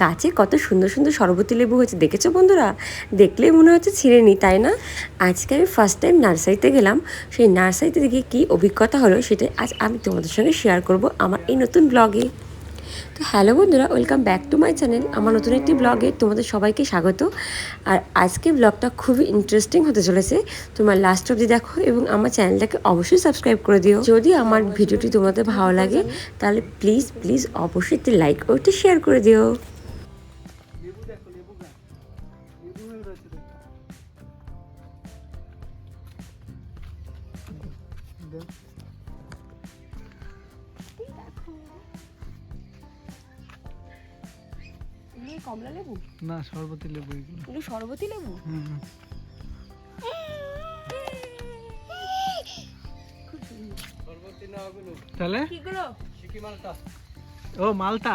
গাছে কত সুন্দর সুন্দর সরবতি লেবু হয়েছে। দেখেছ বন্ধুরা? দেখলেই মনে হচ্ছে ছিঁড়ে নি তাই না? আজকে আমি ফার্স্ট টাইম নার্সারিতে গেলাম। সেই নার্সারিতে দেখে কী অভিজ্ঞতা হলো সেটা আজ আমি তোমাদের সঙ্গে শেয়ার করব আমার এই নতুন ব্লগে তো হ্যালো বন্ধুরা welcome back to my channel আমার নতুন একটি ব্লগে তোমাদের সবাইকে স্বাগত। আর আজকে ব্লগটা খুবই ইন্টারেস্টিং হতে চলেছে। তোমার লাস্ট অবধি দেখো এবং আমার চ্যানেলটাকে অবশ্যই সাবস্ক্রাইব করে দিও। যদি আমার ভিডিওটি তোমাদের ভালো লাগে, তাহলে প্লিজ প্লিজ অবশ্যই একটি লাইক ও একটি শেয়ার করে দিও। লেবু রয়েছে দেখ। কমলা লেবু? না সরবতি লেবু এগুলো এগুলো সরবতি লেবু হুম। তাহলে ও মালটা।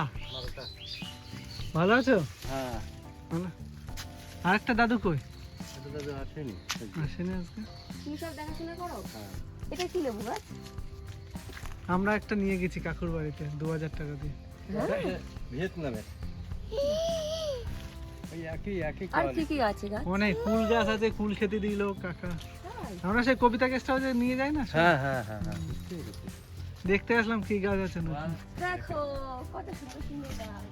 ভালো আছো? হ্যাঁ। আরেকটা দাদু কই? দাদা আসেনি। আসেনি আজকে? তুমি সব দেখাশোনা করো? এটা কি লেবু গাছ? আমরা একটা নিয়ে গেছি কাকুর বাড়িতে দু হাজার টাকা দিয়ে। কি আছে গাছ? অনেক কুল গাছ আছে কুল খেতে দিল কাকা। আমরা সেই কবিতা নিয়ে যাই না? হ্যাঁ হ্যাঁ হ্যাঁ হ্যাঁ। দেখতে আসলাম কি গাছ আছে দেখো কত সুন্দর সুন্দর গাছ।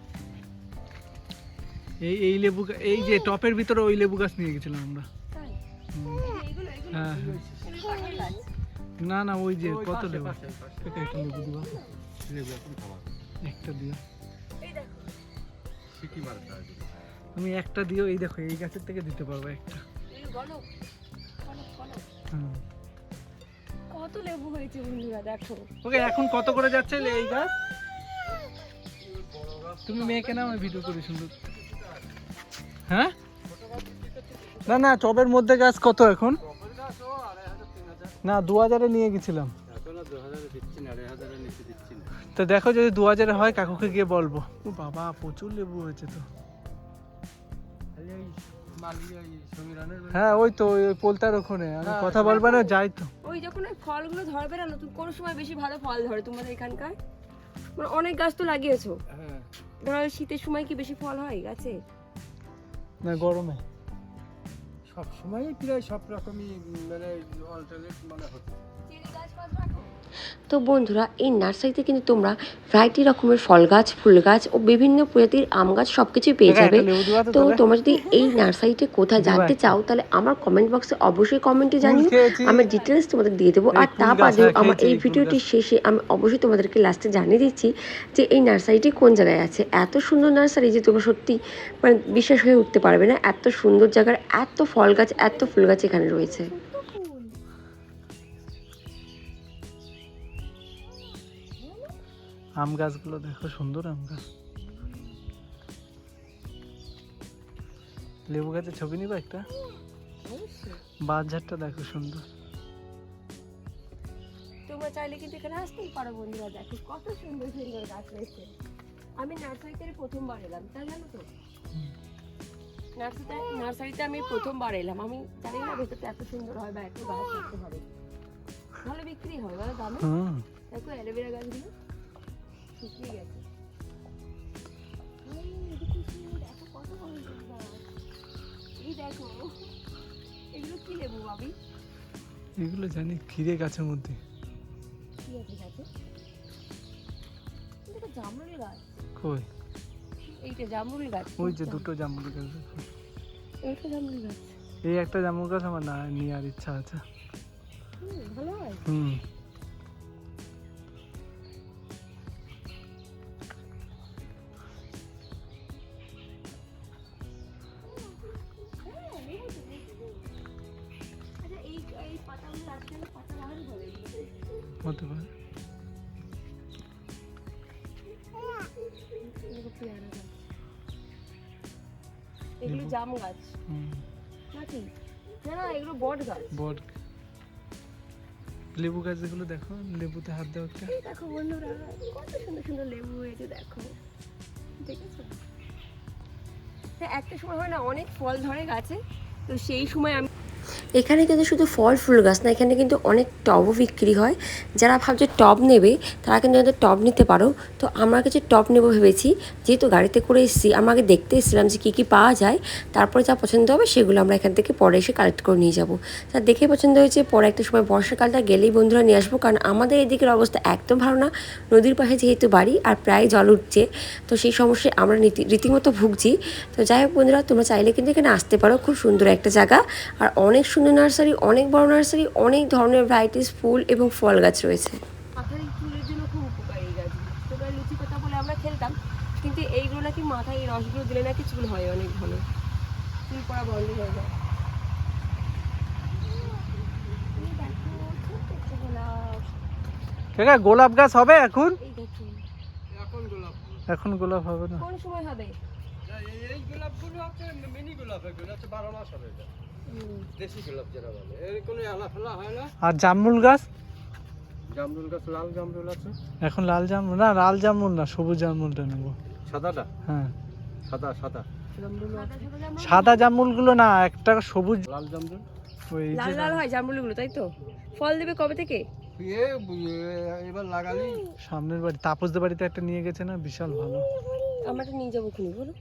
এই এই লেবু এই যে টপের ভিতরে ওই লেবু গাছ নিয়ে গেছিলাম আমরা। হ্যাঁ হ্যাঁ। না না ওই যে কত লেবু। একটা লেবু দিবা। একটা দিও। এই দেখো। সিটি মারটা আছে তুমি একটা দিও এই দেখো এই গাছের থেকে দিতে পারব একটা। কত লেবু হয়েছে বন্ধুরা দেখো। ওকে এখন কত করে যাচ্ছে এই গাছ? তুমি মেয়েকে নাও আমি ভিডিও করি সুন্দর। হ্যাঁ? না না টবের মধ্যে গাছ কত এখন? না দু হাজারে নিয়ে গেছিলাম। তো দেখো যদি দু হাজারে হয় কাকুকে গিয়ে বলব। ও বাবা প্রচুর লেবু হয়েছে তো। হ্যাঁ ওই তো ওই ওই পোলতার ওখানে। আমি কথা বলব না যাই তো। ওই যখন ওই ফলগুলো ধরবে না নতুন কোন সময় বেশি ভালো ফল ধরে তোমাদের এখানকার? মানে অনেক গাছ তো লাগিয়েছো। হ্যাঁ। ধরো শীতের সময় কি বেশি ফল হয় গাছে? না গরমে। সব সময় প্রায় সব রকমই মানে অল্টারনেট মানে হচ্ছে। তো বন্ধুরা এই নার্সারিতে কিন্তু তোমরা ভ্যারাইটি রকমের ফল গাছ ফুল গাছ ও বিভিন্ন প্রজাতির আম গাছ সব কিছুই পেয়ে যাবে তো তোমরা যদি এই নার্সারিতে কোথায় জানতে চাও তাহলে আমার কমেন্ট বক্সে অবশ্যই কমেন্টে জানিও। আমি ডিটেলস তোমাদের দিয়ে দেবো। আর তা বাদেও হ্যাঁ, আমার এই এই ভিডিওটি শেষে আমি অবশ্যই তোমাদেরকে লাস্টে জানিয়ে দিচ্ছি যে এই নার্সারিটি কোন জায়গায় আছে। এত সুন্দর নার্সারি যে তোমরা সত্যি মানে বিশ্বাস হয়ে উঠতে পারবে না। এত সুন্দর জায়গার এত ফল গাছ এত ফুল গাছ এখানে রয়েছে। আম গাছগুলো দেখো সুন্দর আম গাছ। লেবু গাছের ছবি নিবা একটা? বাজারটা দেখো সুন্দর। তোমরা চাইলে কিন্তু এখানে আসতেই পারো বন্ধুরা দেখো কত সুন্দর সুন্দর গাছ রয়েছে। আমি নার্সারিতে প্রথমবার এলাম তাই জানো তো। নার্সারিতে নার্সারিতে আমি প্রথমবার এলাম। আমি জানি না ভেতরটা এত সুন্দর হয় বা এত গাছ দেখতে হবে ভালো বিক্রি হয় বলো দামে দেখো অ্যালোভেরা গাছগুলো। শুকিয়ে গেছে। এই, দেখো দেখো এগুলো কি লেবু ভাবি? এগুলো জানি ঘিরে গাছের মধ্যে। কি আছে গাছে? তো জামরুল গাছ। কই? এইটা জামরুল গাছ ওই যে দুটো জামুন গাছ। এইটা জামরুল গাছ। এই একটা জামুন গাছ আমার না নেওয়ার ইচ্ছা আছে। ভালো হয়। হুম। হতে পারে। এগুলো গাছ এগুলো জাম গাছ। হুম। নাকি? না না এগুলো বট গাছ। বট। লেবু দেখো লেবুতে হাত দেওয়া একটা। দেখো বন্ধুরা কত সুন্দর সুন্দর লেবু হয়েছে দেখো। দেখেছ? হ্যাঁ একটা সময় হয় না অনেক ফল ধরে গাছে তো সেই সময় আমি এখানে কিন্তু শুধু ফল, ফুল গাছ না, এখানে কিন্তু অনেক টবও বিক্রি হয়। যারা ভাবছে টব নেবে, তারা কিন্তু আমাদের টব নিতে পারো। তো আমরা কিছু টব নেব ভেবেছি, যেহেতু গাড়িতে করে এসেছি আমাকে দেখতে এসেছিলাম যে কী কী পাওয়া যায়, তারপরে যা পছন্দ হবে সেগুলো আমরা এখান থেকে পরে এসে কালেক্ট করে নিয়ে যাব। তা দেখে পছন্দ হয়েছে, পরে একটা সময় বর্ষাকালটা গেলেই বন্ধুরা নিয়ে আসব, কারণ আমাদের এদিকের অবস্থা একদম ভালো না। নদীর পাশে যেহেতু বাড়ি আর প্রায় জল উঠছে, তো সেই সমস্যায় আমরা রীতি, রীতিমতো ভুগছি। তো যাই হোক বন্ধুরা, তোমরা চাইলে কিন্তু এখানে আসতে পারো, খুব সুন্দর একটা জায়গা। আর অনেক সুন্দর নার্সারি অনেক বড় নার্সারি অনেক ধরনের ভ্যারাইটিস ফুল এবং ফল গাছ রয়েছে। মাথার চুলের জন্য খুব উপকারী ছোটবেলায় লুচি পাতা বলে আমরা খেলতাম কিন্তু এইগুলো নাকি মাথায় এই রসগুলো দিলে নাকি চুল হয় অনেক ভালো। চুল পড়া বন্ধ হয়ে যায়। গোলাপ। কাকা গোলাপ গাছ হবে এখন? এখন গোলাপ হবে না। কোন সময় হবে? এই এই গোলাপগুলো হচ্ছে মিনি গোলাপ এগুলো হচ্ছে বারো মাস হবে দেশি গোলাপ যেটা বলে। এর কোনো আলা হয় না? আর জামরুল গাছ? জামরুল গাছ লাল জামরুল আছে। এখন লাল জামরুল না লাল জামরুল না সবুজ জামরুলটা নেব। সাদাটা? হ্যাঁ। সাদা সাদা। সাদা সাদা জামরুল। জামরুলগুলো না একটা সবুজ লাল জামরুল? ওই লাল লাল হয় জামরুলগুলো তাই তো? ফল দেবে কবে থেকে? এবার লাগালি সামনের বাড়ি তাপসদের বাড়িতে একটা নিয়ে গেছে না বিশাল ভালো। আমরা তো নিয়ে যাব খুনি বলো।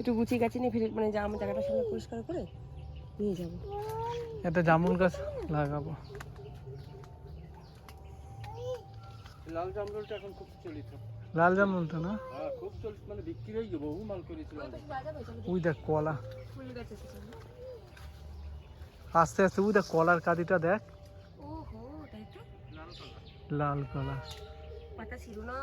একটু গুছিয়ে গাছে নিয়ে ফিরে মানে যা আমার জায়গাটা সামনে পরিষ্কার করে। নিয়ে যাব। একটা জামরুল গাছ লাগাবো। লাল জামরুলটা এখন খুব চলিত। লাল জামরুলটা না? হ্যাঁ খুব চলিত মানে বিক্রি হয়ে যাবে বহু মাল করেছিল ওই দেখ কলা। ফুল গাছ এসেছে আস্তে আস্তে ওই দেখ কলার কাদিটা দেখ। ওহো লাল কলা। পাতা ছিল না।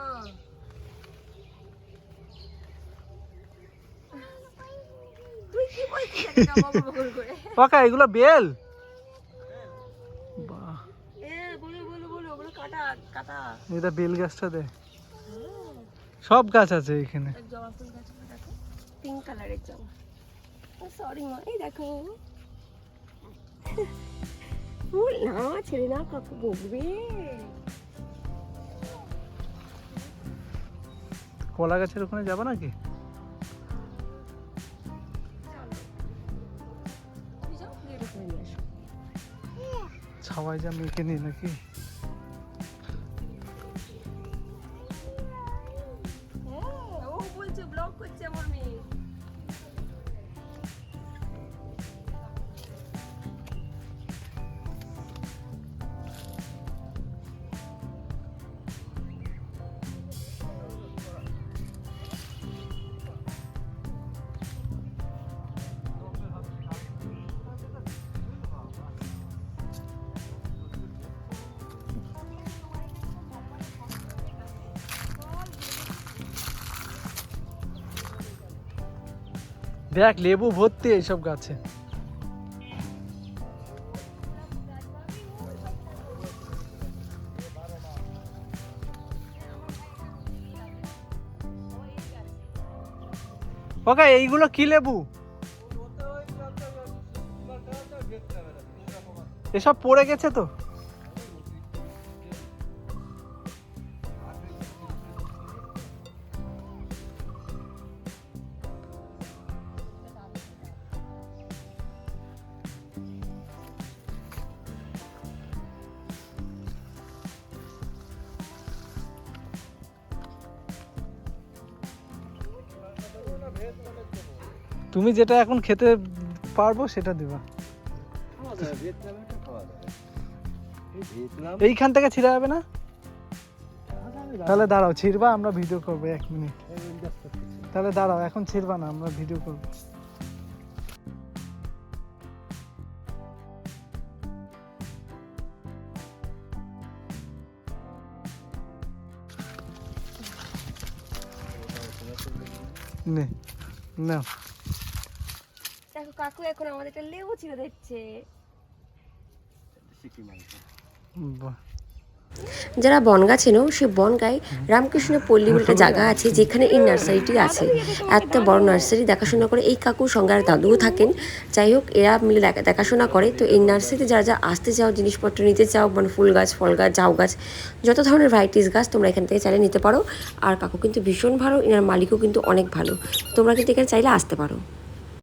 তুই কি বলছিস? এত জামা করে। পাকা এগুলো বেল। এটা বেল গাছটা দে। সব গাছ আছে এখানে। দেখো। পিঙ্ক কালারের জবা। সরি মা এই দেখো। ফুল না ছেড়ে না কাকু বকবে। কলা গাছের ওখানে যাব নাকি? নিয়ে ছাওয়াই যা মেখে নি নাকি? দেখ লেবু ভর্তি এইসব গাছে। ওকে এইগুলো কি লেবু? এসব পড়ে গেছে তো? তুমি যেটা এখন খেতে পারব সেটা দিবা। এইখান থেকে ছিঁড়া যাবে না। তাহলে দাঁড়াও ছিড়বা আমরা ভিডিও করব এক মিনিট। তাহলে দাঁড়াও এখন ছিড়বা না আমরা ভিডিও করব। নে না দেখো কাকু এখন আমাদের একটা লেবু ছিল দেখছে বাহ। যারা বনগা চেনো সে বনগায় রামকৃষ্ণ পল্লী বলে একটা জায়গা আছে যেখানে এই নার্সারিটি আছে। এত বড় নার্সারি দেখাশোনা করে এই কাকুর সঙ্গে আর দাদুও থাকেন। যাই হোক এরা মিলে দেখা- দেখাশোনা করে। তো এই নার্সারিতে যারা যা আসতে চাও জিনিসপত্র নিতে চাও মানে ফুল গাছ ফল গাছ ঝাউ গাছ যত ধরনের ভ্যারাইটিস গাছ তোমরা এখান থেকে চাইলে নিতে পারো। আর কাকু কিন্তু ভীষণ ভালো এনার মালিকও কিন্তু অনেক ভালো। তোমরা কিন্তু এখানে চাইলে আসতে পারো।